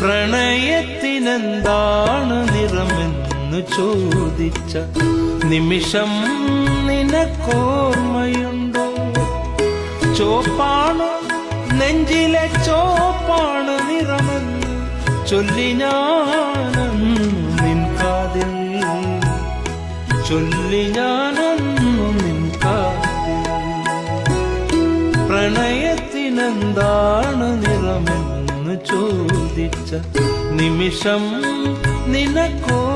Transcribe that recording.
പ്രണയത്തിനെന്താണ് നിറമെന്നു ചോദിച്ച നിമിഷം നിനക്കോർമ്മയുണ്ടോ? ചോപ്പാണ് നെഞ്ചിലെ ചോപ്പാണ് നിറമെന്ന് ചൊല്ലി ഞാനന്നു നിൻ കാതിൽ. ചൊല്ലി പ്രണയത്തിനെന്താണ് നിറമെന്ന് ചോദിച്ച നിമിഷം നിനക്കോ